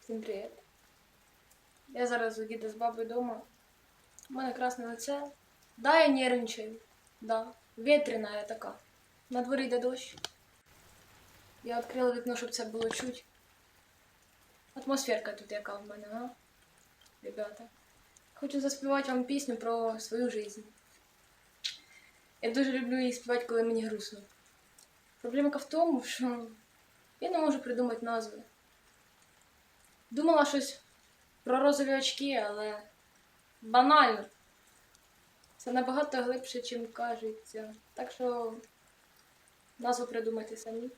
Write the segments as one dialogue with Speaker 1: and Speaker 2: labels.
Speaker 1: Всім привіт. Я зараз у діда з бабою вдома. У мене красне лице. Да, я нервничаю. Да. Ветрена я така. На дворі йде дощ. Я відкрила вікно, щоб це було чуть. Атмосферка тут яка в мене, а? Ребята. Хочу заспівати вам пісню про свою жизнь. Я дуже люблю її співати, коли мені грустно. Проблемка в тому, що я не можу придумати назви. Думала щось про розові очки, але банально. Це набагато глибше, чим кажеться. Так що назву придумайте самі.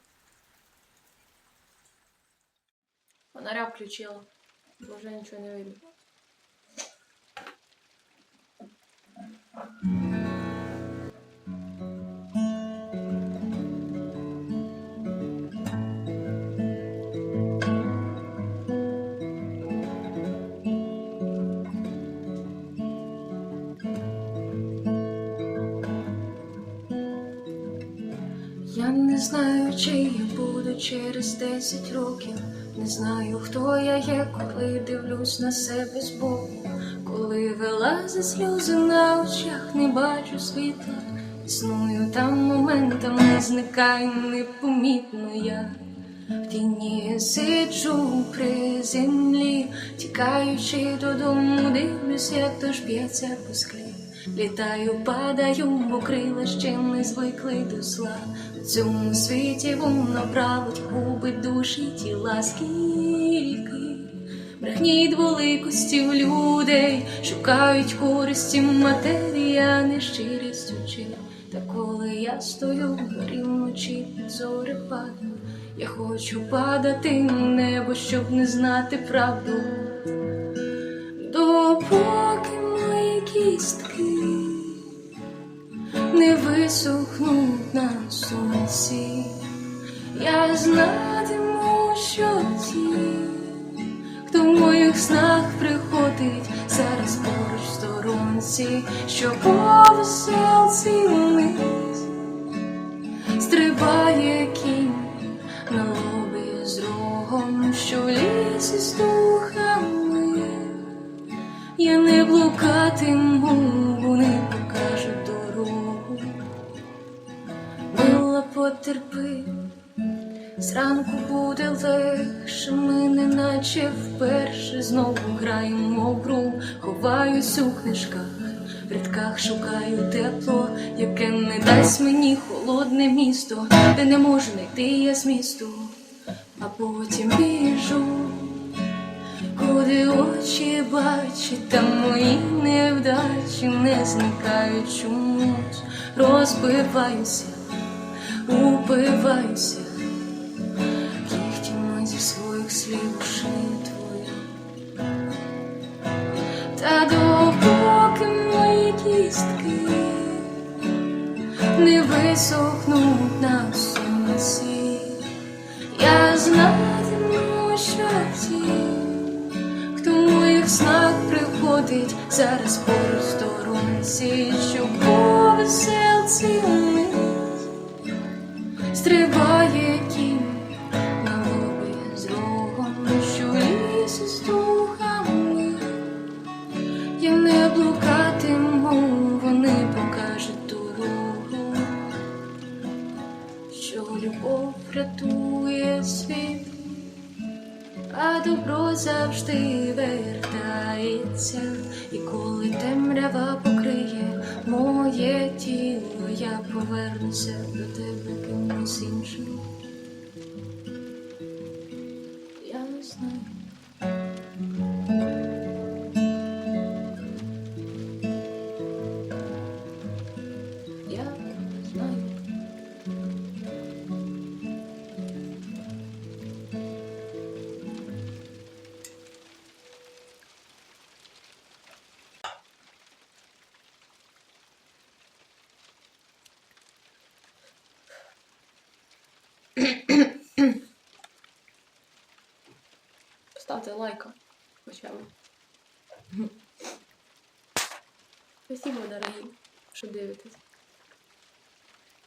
Speaker 1: Фонаря включила, бо вже нічого не видно. Я не знаю, чи я буду через 10 років. Не знаю, хто я є, коли дивлюсь на себе збоку. Коли вилазять сльози на очах, не бачу світла. Існую там моментами зникаю непомітно я. В тіні сиджу при землі, тікаючи додому, дивлюсь, як дощ б'ється по склі. Літаю, падаю, бо крила ще не звикли до зла. У цьому світі воно править, губить душі тіла скільки. Брехні дволикості в людей шукають користі матерії, а не щирість очей. Та коли я стою горі вночі під зорепадом, я хочу падати в небо, щоб не знати правду. Допоки мої кістки не висохнуть на сонці, я знатиму, що ті, хто в моїх снах приходить зараз поруч сторонці, що по веселці стрибає кінь на лобі з рогом, що в лісі духами. Я не блукатиму, зранку буде легше, ми неначе вперше знову граємо в гру, ховаюсь у книжках, в рядках шукаю тепло, яке не дасть мені холодне місто, де не можу знайти я змісту, а потім біжу. Куди очі бачать, там мої невдачі не зникають чомусь, розбиваюся, кігтями своїх слів шию твою. Та допоки мої кістки не висохнуть на сонці, я знатиму, що ті хто в моїх снах приходить зараз поруч сторонці, що по веселці любов рятує світ а добро завжди вертається, і коли темрява покриє моє тіло, я повернуся до тебе кимось іншим. Я знаю. Я знаю. Лайка. Хоча б. Спасибо, дорогі, що дивитесь.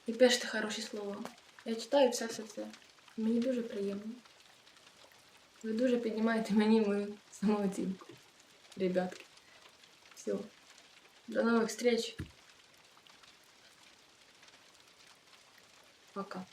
Speaker 1: І пишете хороші слова. Я читаю все-все-все. Мені дуже приємно. Ви дуже піднімаєте мені мою самооцінку. Ребятки. Все. До новых встреч. Пока.